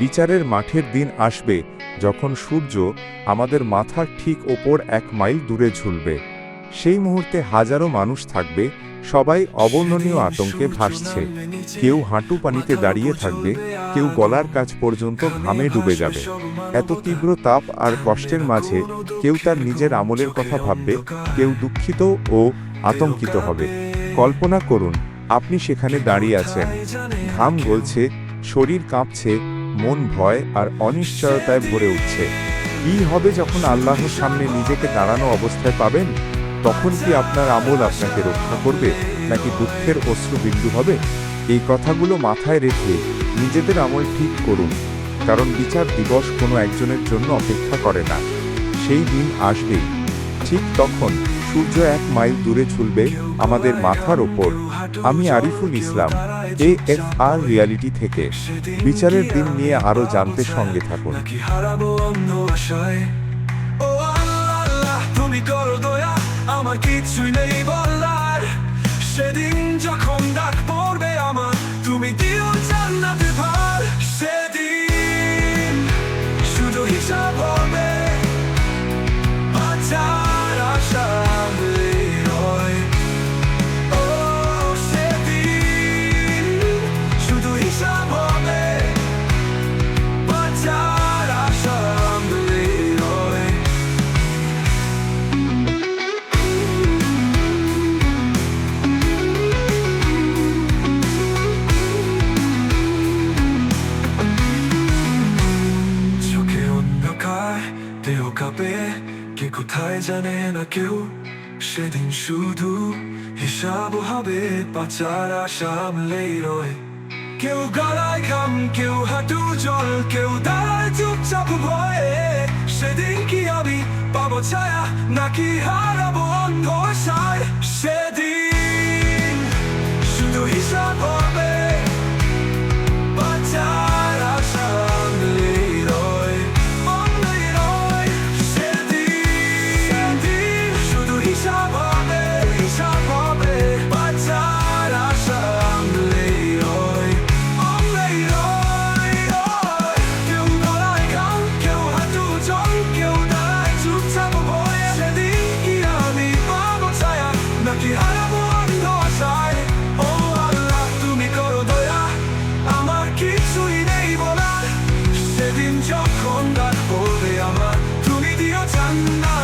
বিচারের মাঠের দিন আসবে, যখন সূর্য আমাদের মাথার ঠিক ওপর এক মাইল দূরে ঝুলবে। সেই মুহূর্তে হাজারো মানুষ থাকবে, সবাই অবর্ণনীয় আতঙ্কে ভাসছে। কেউ হাঁটু পানিতে দাঁড়িয়ে থাকবে, কেউ গলার কাছ পর্যন্ত ঘামে ডুবে যাবে। এত তীব্র তাপ আর কষ্টের মাঝে কেউ তার নিজের আমলের কথা ভাববে, কেউ দুঃখিত ও আতঙ্কিত হবে। কল্পনা করুন, আপনি সেখানে দাঁড়িয়ে আছেন। ঘাম গলছে, শরীর কাঁপছে মন ভয় আর অনিশ্চয়তায় ভরে উঠছে। কি হবে যখন আল্লাহর সামনে নিজেকে দাঁড়ানো অবস্থায় পাবেন? তখন কি আপনার আমল আপনাকে রক্ষা করবে, নাকি দুঃখের অশ্রু বিন্দু হবে? এই কথাগুলো মাথায় রেখে নিজেদের আমল ঠিক করুন, কারণ বিচার দিবস কোনো একজনের জন্য অপেক্ষা করে না। সেই দিন আসবেই ঠিক তখন সূর্য এক মাইল দূরে ঝুলবে আমাদের মাথার ওপর। আমি Ariful Islam A F R reality থেকে। বিচারের দিন নিয়ে আরও জানতে সঙ্গে থাকুন। আমার কিছুই নেই সেদিন যখন ডাক পড়বে আমার, তুমি দিও জান্নাতে সেদিন শুধু হিসাব কোথায় জানে না কেউ সেদিন শুধু হিসাব হবে পাচারা সামলেই রয় কেউ গলায় ঘাম কেউ হাঁটু জল কেউ দাঁড়ায় চুপচাপ ভয়ে সেদিন কি আমি পাবো ছায়া নাকি হারাবো অন্ধ দিন যখন ডাক পড়বে আমার তুমি দিও জান্নাত